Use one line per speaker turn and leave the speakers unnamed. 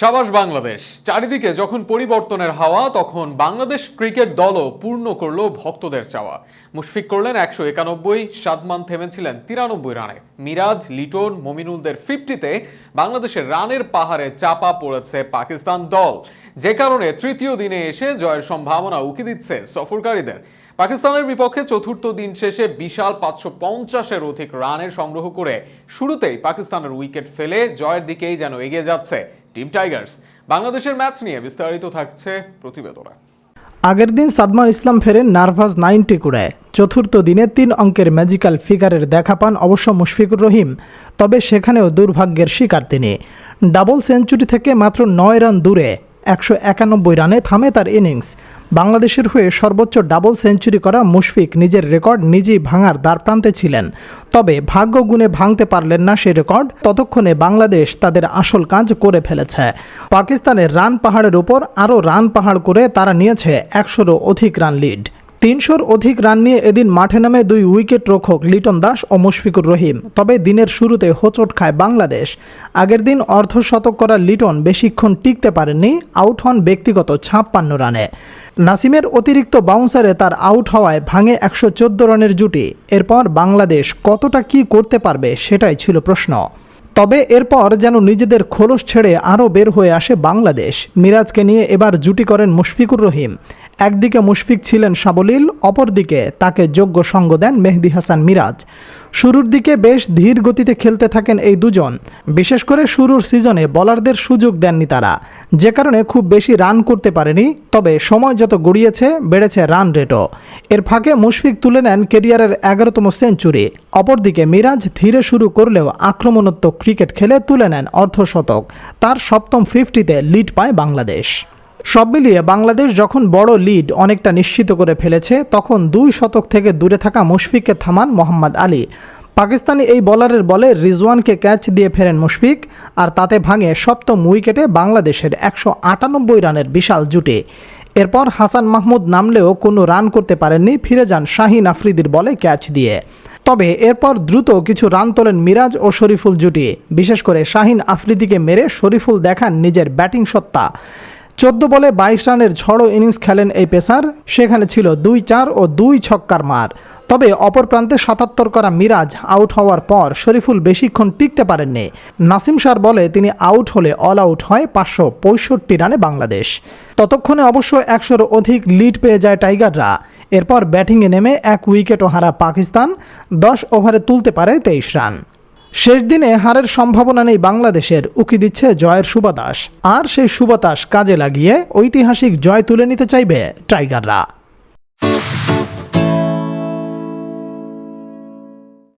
সাবাস বাংলাদেশ। চারিদিকে যখন পরিবর্তনের হাওয়া, তখন বাংলাদেশ ক্রিকেট দলও পূর্ণ করল ভক্তদের চাওয়া। মুশফিক করলেন একশো একানব্বই, সাদমান থেমেছিলেন তিরানব্বই রানে। মিরাজ, লিটন, মমিনুলদের ফিফটিতে বাংলাদেশের রানের পাহাড়ে চাপা পড়েছে পাকিস্তান দল। যে কারণে তৃতীয় দিনে এসে জয়ের সম্ভাবনা উকি দিচ্ছে সফরকারীদের। পাকিস্তানের বিপক্ষে চতুর্থ দিন শেষে বিশাল পাঁচশো পঞ্চাশের অধিক রানের সংগ্রহ করে শুরুতেই পাকিস্তানের উইকেট ফেলে জয়ের দিকেই যেন এগিয়ে যাচ্ছে টিম টাইগার্স। বাংলাদেশের ম্যাচ নিয়ে বিস্তারিত থাকছে প্রতিবেদনে।
আগের দিন সাদমার ইসলাম ফেরেন নার্ভাস নাইনটি কুড়ায় চতুর্থ দিনে তিন অঙ্কের ম্যাজিক্যাল ফিগারের দেখা পান অবশ্য মুশফিকুর রহিম, তবে সেখানেও দুর্ভাগ্যের শিকার তিনি। ডাবল সেঞ্চুরি থেকে মাত্র নয় রান দূরে। একশো একানব্বই রানে থামে তার ইনিংস। বাংলাদেশের হয়ে সর্বোচ্চ ডাবল সেঞ্চুরি করা মুশফিক নিজের রেকর্ড নিজেই ভাঙার দ্বারপ্রান্তে ছিলেন। তবে ভাগ্য গুণে ভাঙতে পারলেন না সে রেকর্ড। ততক্ষণে বাংলাদেশ তাদের আসল কাজ করে ফেলেছে। পাকিস্তানের রান পাহাড়ের ওপর আরও রান পাহাড় করে তারা নিয়েছে একশোরও অধিক রান লিড। তিনশোর অধিক রান নিয়ে এদিন মাঠে নামে দুই উইকেট রক্ষক লিটন দাস ও মুশফিকুর রহিম। তবে দিনের শুরুতে হোঁচট খায় বাংলাদেশ। আগের দিন অর্ধশতক করা লিটন বেশিক্ষণ টিকতে পারেননি, আউট হন ব্যক্তিগত ছাপ্পান্ন রানে। নাসিমের অতিরিক্ত বাউন্সারে তার আউট হওয়ায় ভাঙে একশো চোদ্দ রানের জুটি। এরপর বাংলাদেশ কতটা কি করতে পারবে সেটাই ছিল প্রশ্ন। তবে এরপর যেন নিজেদের খোলস ছেড়ে আরও বের হয়ে আসে বাংলাদেশ। মিরাজকে নিয়ে এবার জুটি করেন মুশফিকুর রহিম। একদিকে মুশফিক ছিলেন সাবলীল, অপরদিকে তাকে যোগ্য সঙ্গ দেন মেহদি হাসান মিরাজ। শুরুর দিকে বেশ ধীর গতিতে খেলতে থাকেন এই দুজন। বিশেষ করে শুরুর সিজনে বলারদের সুযোগ দেননি তারা। যে কারণে খুব বেশি রান করতে পারেনি, তবে সময় যত গড়িয়েছে, বেড়েছে রান রেটও। এর ফাঁকে মুশফিক তুলে নেন কেরিয়ারের এগারোতম সেঞ্চুরি। অপরদিকে মিরাজ ধীরে শুরু করলেও আক্রমণাত্মক ক্রিকেট খেলে তুলে নেন অর্ধশতক তার সপ্তম ফিফটিতে লিড পায় বাংলাদেশ। সব মিলিয়ে বাংলাদেশ যখন বড় লিড অনেকটা নিশ্চিত করে ফেলেছে, তখন দুই শতক থেকে দূরে থাকা মুশফিককে থামান মোহাম্মদ আলী। পাকিস্তানি এই বলারের বলে রিজওয়ানকে ক্যাচ দিয়ে ফেরেন মুশফিক, আর তাতে ভাঙে সপ্তম উইকেটে বাংলাদেশের একশো আটানব্বই রানের বিশাল জুটে। এরপর হাসান মাহমুদ নামলেও কোনো রান করতে পারেননি, ফিরে যান শাহিন আফ্রিদির বলে ক্যাচ দিয়ে। তবে এরপর দ্রুত কিছু রান তোলেন মিরাজ ও শরীফুল জুটি। বিশেষ করে শাহিন আফ্রিদিকে মেরে শরীফুল দেখান নিজের ব্যাটিং সত্তা। চোদ্দ বলে বাইশ রানের ঝড়ো ইনিংস খেলেন এই পেসার। সেখানে ছিল দুই চার ও দুই ছক্কার মার। তবে অপর প্রান্তে সাতাত্তর করা মিরাজ আউট হওয়ার পর শরীফুল বেশিক্ষণ টিকতে পারেননি। নাসিম সার বলে তিনি আউট হলে অল আউট হয় পাঁচশো পঁয়ষট্টি রানে বাংলাদেশ। ততক্ষণে অবশ্য একশোর অধিক লিড পেয়ে যায় টাইগাররা। এরপর ব্যাটিংয়ে নেমে এক উইকেটও হারা পাকিস্তান। দশ ওভারে তুলতে পারে তেইশ রান। শেষ দিনে হারের সম্ভাবনা নেই বাংলাদেশের, উকি দিচ্ছে জয়ের সুবাতাস। আর সেই সুবাতাস কাজে লাগিয়ে ঐতিহাসিক জয় তুলে নিতে চাইবে টাইগাররা।